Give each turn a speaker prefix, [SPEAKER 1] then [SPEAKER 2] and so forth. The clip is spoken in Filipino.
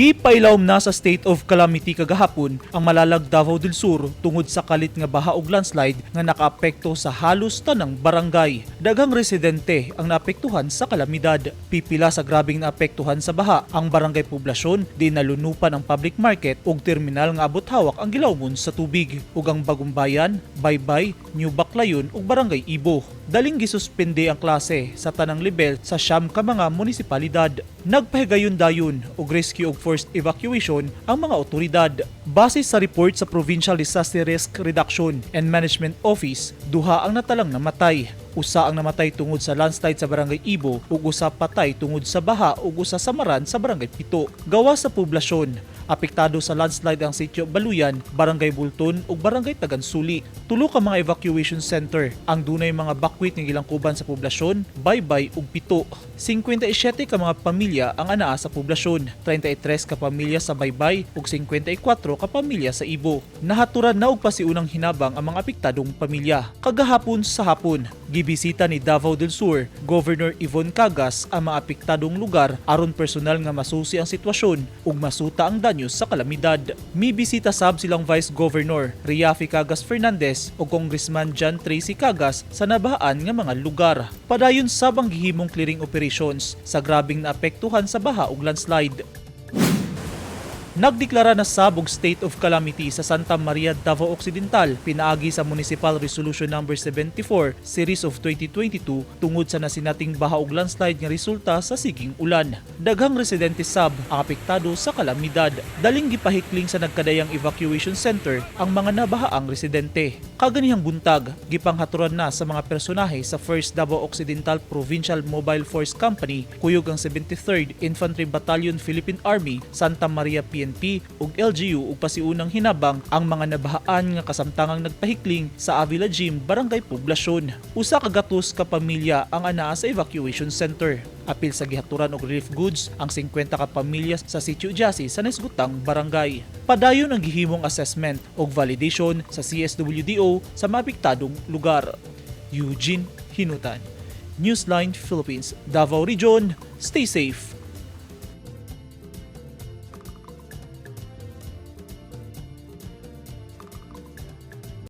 [SPEAKER 1] Gipailawom na sa state of calamity kagahapon ang malalag Davao del Sur tungod sa kalit nga baha ug landslide nga nakaapekto sa halos tanang barangay. Daghang residente ang naapektuhan sa kalamidad. Pipila sa grabing naapektuhan sa baha ang barangay poblasyon di nalunupan ang public market ug terminal nga abot hawak ang gilawmon sa tubig ug ang bagong bayan, Baybay, New Baclayon ug barangay Ibo. Daling gisuspende ang klase sa tanang level sa siyam ka mga munisipalidad. Nagpahigayon dayon og rescue ug forced evacuation ang mga otoridad. Base sa report sa Provincial Disaster Risk Reduction and Management Office, duha ang natalang namatay. Usa ang namatay tungod sa landslide sa Barangay Ibo ug usa patay tungod sa baha ug usa samaran sa Barangay Pito. Gawa sa poblasyon, apektado sa landslide ang sitio Baluyan, Barangay Bulton ug Barangay Tagansuli. Tulo ka mga evacuation center ang dunay mga bakwit nga gilangkuban sa poblasyon, baybay ug pito. 57 ka mga pamilya ang anaa sa poblasyon, 33 ka pamilya sa baybay ug 54 ka pamilya sa Ibo. Nahaturan na og pasiunang hinabang ang mga apektadong pamilya. Kagahapon sa hapon, gibisita ni Davao del Sur, Governor Yvonne Cagas ang mga apektadong lugar aron personal nga masusi ang sitwasyon ug masuta ang danyos sa kalamidad. Mibisita sab silang Vice Governor Riafi Cagas Fernandez o Congressman John Tracy Cagas sa nabahaan nga mga lugar. Padayon sab ang gihimong clearing operations sa grabing naapektuhan sa baha ug landslide. Nagdeklara na sabog state of calamity sa Santa Maria, Davao Occidental pinaagi sa Municipal Resolution No. 74 Series of 2022 tungod sa nasinating baha ug landslide nga resulta sa siging ulan. Daghang residente sab ang apektado sa kalamidad. Daling gipahikling sa nagkadayang evacuation center ang mga nabahaang residente. Kaganihang buntag, gipanghaturan na sa mga personahe sa 1st Davao Occidental Provincial Mobile Force Company kuyog ang 73rd Infantry Battalion Philippine Army, Santa Maria PNP ug LGU ug pasiunang hinabang ang mga nabahaan nga kasamtangang nagpahikling sa Avila Gym, Barangay Poblasyon. Usa ka gatos ka pamilya ang anaa sa evacuation center. Apil sa gihaturan og relief goods ang 50 ka pamilya sa Sitio Jasi sa Nesgutang Barangay. Padayon ang gihimong assessment ug validation sa CSWDO sa maapektadong lugar. Eugene Hinutan, Newsline Philippines, Davao Region, stay safe